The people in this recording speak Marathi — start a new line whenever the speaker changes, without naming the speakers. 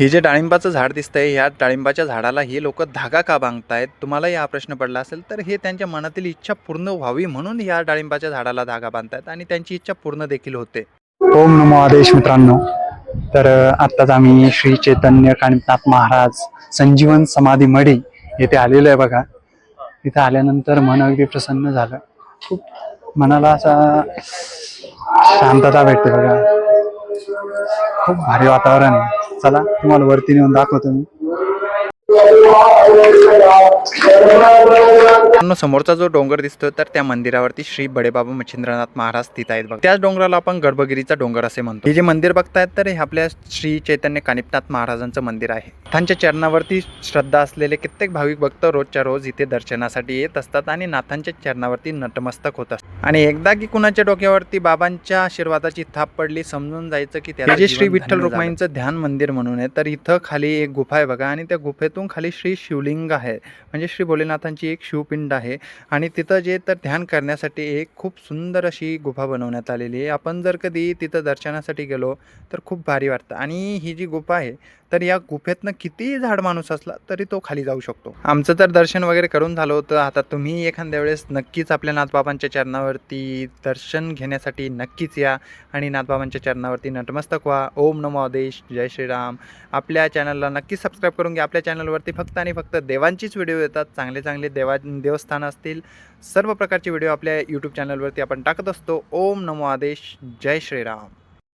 हे जे डाळिंबाचं झाड दिसतंय ह्या डाळिंबाच्या झाडाला हे लोक धागा का बांधतायत? तुम्हाला हा प्रश्न पडला असेल तर हे त्यांच्या मनातील इच्छा पूर्ण व्हावी म्हणून ह्या डाळिंबाच्या झाडाला धागा बांधतायत आणि त्यांची इच्छा पूर्ण देखील होते.
ओम नमो आदेश मित्रांनो. तर आत्ताच आम्ही श्री चैतन्य कानिपनाथ महाराज संजीवन समाधी मढी येथे आलेलो आहे बघा. तिथे आल्यानंतर मन अगदी प्रसन्न झालं. खूप मनाला असा शांतता भेटते बघा. खूप भारी वातावरण आहे. चला तुम्हाला वरती नेऊन दाखवतो मी.
मित्रांनो, समोरचा जो डोंगर दिसतोय तर त्या मंदिरावरती श्री बडेबाबा मच्छिंद्रनाथ महाराज स्थित आहेत बघा. त्याच डोंगराला आपण गडबगिरीचा डोंगर असे म्हणतो. हे जे मंदिर बघतायत तर हे आपल्या श्री चैतन्य कानिपनाथ महाराजांचं मंदिर आहे. नाथांच्या चरणावरती श्रद्धा असलेले कित्येक भाविक भक्त रोजच्या रोज इथे दर्शनासाठी येत असतात आणि नाथांच्या चरणावरती नतमस्तक होत असतात. आणि एकदा की कुणाच्या डोक्यावरती बाबांच्या आशीर्वादाची थाप पडली समजून जायचं की त्याला जे श्री विठ्ठल रुक्माईंचं ध्यान मंदिर म्हणून आहे तर इथं खाली एक गुफा आहे बघा आणि त्या गुफेतून खाली श्री शिवलिंग आहे. म्हणजे श्री भोलेनाथांची एक शिवपिंड आहे. आणि तिथं जे तर ध्यान करण्यासाठी एक खूप सुंदर अशी गुफा बनवण्यात आलेली आहे. आपण जर कधी तिथं दर्शनासाठी गेलो तर खूप भारी वाटतं. आणि ही जी गुफा आहे तर या गुफेतनं कितीही झाड माणूस असला तरी तो खाली जाऊ शकतो. आमचं तर दर्शन वगैरे करून झालं होतं. आता तुम्ही एखाद्या वेळेस नक्कीच आपल्या नाथबाबांच्या चरणावरती दर्शन घेण्यासाठी नक्कीच या. आणि नाथबाबांच्या चरणावरती नटमस्तक व्हा. ओम नमो आदेश. जय श्रीराम. आपल्या चॅनलला नक्की सबस्क्राईब करून घ्या. आपल्या चॅनलवरती फक्त आणि फक्त देवांचीच व्हिडिओ येतात. चांगले चांगले देवा देवस्थान असतील सर्व प्रकारचे व्हिडिओ आपल्या यूट्यूब चॅनलवरती आपण टाकत असतो. ओम नमो आदेश जय श्रीराम.